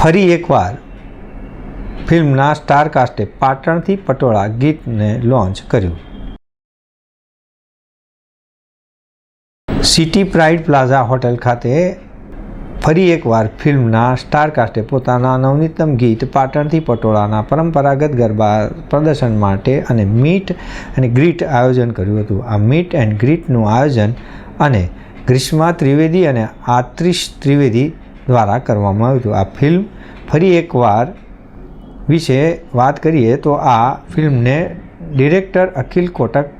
ફરી એકવાર ફિલ્મના સ્ટારકાસ્ટે પાટણથી પટોળા ગીતને લોન્ચ કર્યું. સિટી પ્રાઇડ પ્લાઝા હોટેલ ખાતે ફરી એકવાર ફિલ્મના સ્ટારકાસ્ટે પોતાના નવનીતમ ગીત પાટણથી પટોળાના પરંપરાગત ગરબા પ્રદર્શન માટે અને મીટ અને ગ્રીટ આયોજન કર્યું હતું. આ મીટ એન્ડ ગ્રીટનું આયોજન અને ગ્રીષ્મા ત્રિવેદી અને આત્રીશ ત્રિવેદી દ્વારા કરવામાં આવ્યું હતું. આ ફિલ્મ ફરી એકવાર વિશે વાત કરીએ તો આ ફિલ્મને ડિરેક્ટર અખિલ કોટક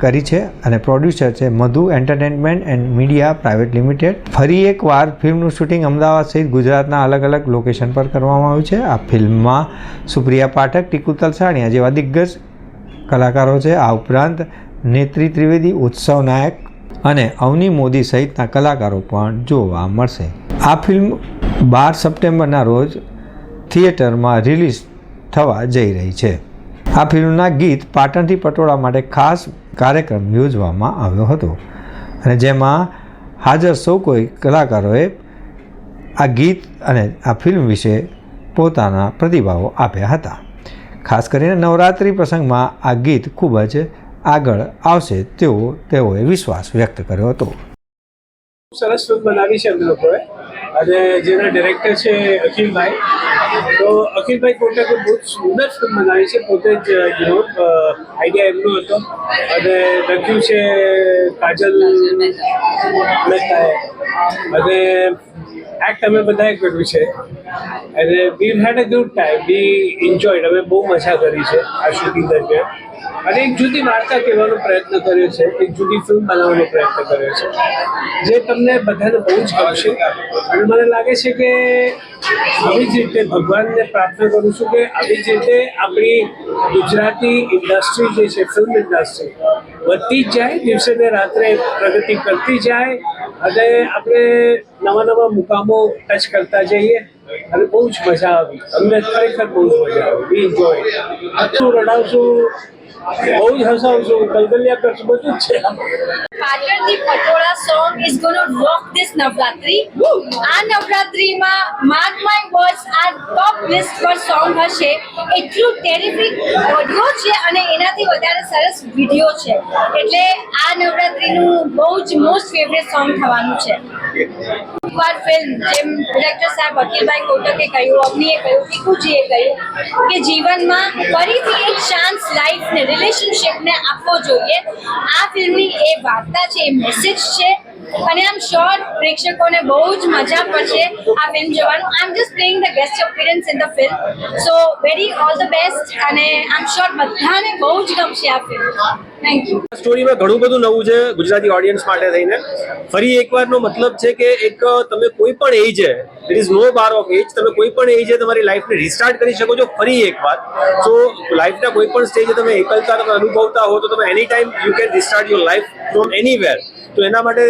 કરી છે અને પ્રોડ્યુસર છે Madhu entertainment and media private limited. ફરી એકવાર ફિલ્મનું શૂટિંગ અમદાવાદ સહિત ગુજરાતના અલગ અલગ લોકેશન પર કરવામાં આવ્યું છે. આ ફિલ્મમાં સુપ્રિયા પાઠક, ટીકુ તલસાણિયા જેવા દિગ્ગજ કલાકારો છે. આ ઉપરાંત નેત્રી ત્રિવેદી, ઉત્સવ નાયક અને અવની મોદી સહિતના કલાકારો પણ જોવા મળશે. આ ફિલ્મ બાર સપ્ટેમ્બરના રોજ થિયેટરમાં રિલીઝ થવા જઈ રહી છે. આ ફિલ્મના ગીત પાટણથી પટોળા માટે ખાસ કાર્યક્રમ યોજવામાં આવ્યો હતો. અને જેમાં હાજર સૌ કોઈ કલાકારોએ આ ગીત અને આ ફિલ્મ વિશે પોતાના પ્રતિભાવો આપ્યા હતા. ખાસ કરીને નવરાત્રિ પ્રસંગમાં આ ગીત ખૂબ જ આગળ આવશે તેવો તેઓએ વિશ્વાસ વ્યક્ત કર્યો હતો. સરસ ફિલ્મ બનાવી છે અમે લોકોએ. અને જેના ડિરેક્ટર છે અખિલભાઈ, તો અખિલભાઈ કોટકે બહુ સુંદર ફિલ્મ બનાવી છે, પોતે જ યુ આઈડિયા એમનો હતો. અને લખ્યું છે કાજલ મહેતાએ અને એક્ટ અમે બધાએ કર્યું છે. અને we had a good time we enjoyed અમે બહુ મજા કરી છે આ શૂટિંગ દરમિયાન. અને એક જુદી વાર્તા કહેવાનો પ્રયત્ન કર્યો છે, એક જુદી ફિલ્મ બનાવવાનો પ્રયત્ન કર્યો છે, જે તમને બધાને બહુ જ ગમશે. અને મને લાગે છે કે આવી જ રીતે ભગવાનને પ્રાર્થના કરું છું કે આવી જ રીતે આપણી ગુજરાતી ઇન્ડસ્ટ્રી જે છે ફિલ્મ ઇન્ડસ્ટ્રી વધતી જ જાય દિવસે ને રાત્રે પ્રગતિ કરતી જાય, અને આપણે નવા નવા મુકામો ટચ કરતા જઈએ, અને બહુ જ મજા આવી. અમને ખરેખર બહુ જ મજા આવી. વી એન્જોય રડાવશું. બહુ જ હસાવશું કલકલિયા કરશું, બધું છે. પાટણની patola song is gonna rock this Navratri. આ નવરાત્રીમાં માર્ક માય વર્ડ્સ આ ટોપ લિસ્ટ પર સોંગ હશે. એટલું ટેરિફિક ઓડિયો છે અને એનાથી વધારે સરસ વીડિયો છે. એટલે આ નવરાત્રીનું બહુ જ મોસ્ટ ફેવરેટ સોંગ થવાનું છે. એકવાર ફિલ્મ જેમ ડિરેક્ટર સાહેબ અખિલભાઈ કોટકે કહ્યું, અગ્નિએ કહ્યું ટીકુજીએ કહ્યું કે જીવનમાં ફરીથી એક ચાન્સ લાઈફને રિલેશનશિપને આપવો જોઈએ. આ ફિલ્મની એ વાર્તા છે, એ મેસેજ છે અને આમ શ્યોર પ્રેક્ષકોને બહુ જ મજા પડશે આ ફિલ્મ જોવાનું. I am just playing the guest appearance in the film so very all the best અને આઈ એમ શ્યોર બધાને બહુ જ ગમશે આ ફિલ્મ સ્ટોરીમાં ઘણું બધું નવું છે ગુજરાતી ઓડિયન્સ માટે થઈને. ફરી એકવારનો મતલબ છે કે એક, તમે કોઈ પણ એજે it is no bar of age તમે કોઈ પણ એજે તમારી લાઈફને રિસ્ટાર્ટ કરી શકો છો ફરી એકવાર. સો લાઈફના કોઈ પણ સ્ટેજે તમે એકલતા, તમે અનુભવતા હો, તો તમે any time you can restart your life from anywhere તો એના માટે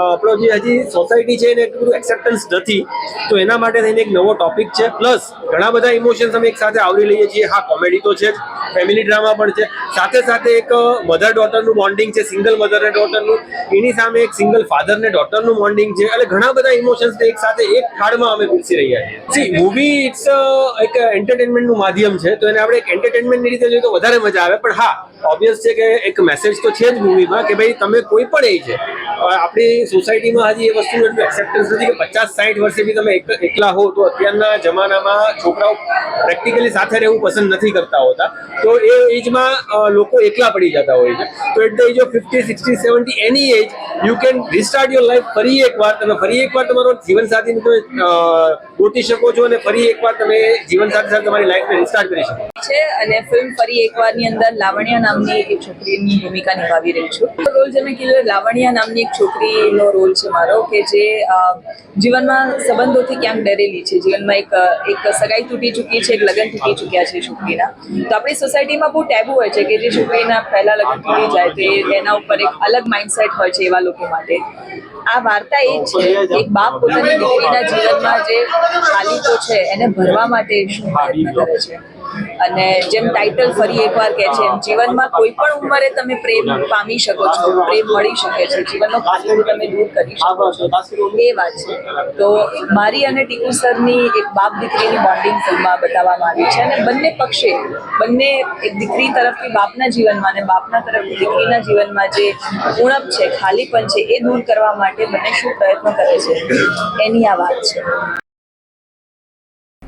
આપણો જે હજી સોસાયટી છે એને એટલું બધું એક્સેપ્ટન્સ નથી. તો એના માટે થઈને એક નવો ટોપિક છે. પ્લસ ઘણા બધા ઇમોશન્સ અમે એક સાથે આવરી લઈએ છીએ. હા કોમેડી તો છે જ. ફેમિલી ડ્રામા પણ છે. સાથે સાથે એક મધર ડોટરનું બોન્ડિંગ છે સિંગલ મધર ને ડોટરનું એની સામે એક સિંગલ ફાધર ને ડોટરનું બોન્ડિંગ છે. એટલે ઘણા બધા ઇમોશન્સ એક સાથે એક થાળમાં અમે પીરસી રહ્યા છીએ. સી મૂવી ઇટ્સ એક એન્ટરટેનમેન્ટનું માધ્યમ છે, તો એને આપણે એક એન્ટરટેનમેન્ટની રીતે જોઈએ તો વધારે મજા આવે. પણ હા ઓબ્વિયસ છે કે એક મેસેજ તો છે જ મૂવીમાં કે ભાઈ તમે કોઈ પણ એજ છે આપણી સોસાયટીમાં હજી એ વસ્તુનું એટલું એક્સેપ્ટન્સ નથી કે પચાસ સાઠ વર્ષે બી તમે એકલા હો તો અત્યારના જમાનામાં છોકરાઓ પ્રેક્ટિકલી સાથે રહેવું પસંદ નથી કરતા હોતા. તો એ એજમાં લોકો એકલા પડી જતા હોય છે. તો at the age of fifty sixty seventy any age you can restart your life ફરી એકવાર તમે ફરી એકવાર તમારો જીવનસાથીને તમે ગોતી શકો છો અને ફરી એકવાર તમે જીવન સાથે તમારી લાઈફને રિસ્ટાર્ટ કરી શકો છે. અને ફિલ્મ ફરી એકવારની અંદર લાવણ્યા નામની એક છોકરીની ભૂમિકા નિભાવી રહી છું. રોલ જે મેં કીધું લાવણ્યા નામની એક છોકરીનો રોલ છે મારો કે જે જીવનમાં સંબંધોથી ક્યાંક ડરેલી છે. જીવનમાં એક એક સગાઈ તૂટી ચૂકી છે, એક લગ્ન તૂટી ચૂક્યા છે છોકરીના. તો આપણી સોસાયટીમાં બહુ ટેબુ હોય છે કે જે છોકરીના પહેલા લગ્ન તૂટી જાય તો એના ઉપર એક અલગ માઇન્ડસેટ હોય છે એવા લોકો માટે. આ વાર્તા એ છે, એક બાપ પોતાની દીકરીના જીવનમાં જે ખાલીપો છે, એને ભરવા માટે શું પ્રયત્ન કરે છે? અને જેમ ટાઇટલ ફરી એકવાર કહે છે જીવનમાં કોઈ પણ ઉંમરે તમે પ્રેમ પામી શકો છો, પ્રેમ મળી શકે છે. જીવનનો ખાલીપો તમે દૂર કરી શકો છો. એ વાત છે. તો મારી અને ટીકુ સરની એક બાપ દીકરીની બોન્ડિંગ ફિલ્મમાં બતાવવામાં આવી છે અને બંને પક્ષે, બંને એક દીકરી તરફથી બાપના જીવનમાં અને બાપના તરફથી દીકરીના જીવનમાં જે ઉણપ છે, ખાલીપન છે, એ દૂર કરવા માટે બંને શું પ્રયત્ન કરે છે, એની આ વાત છે.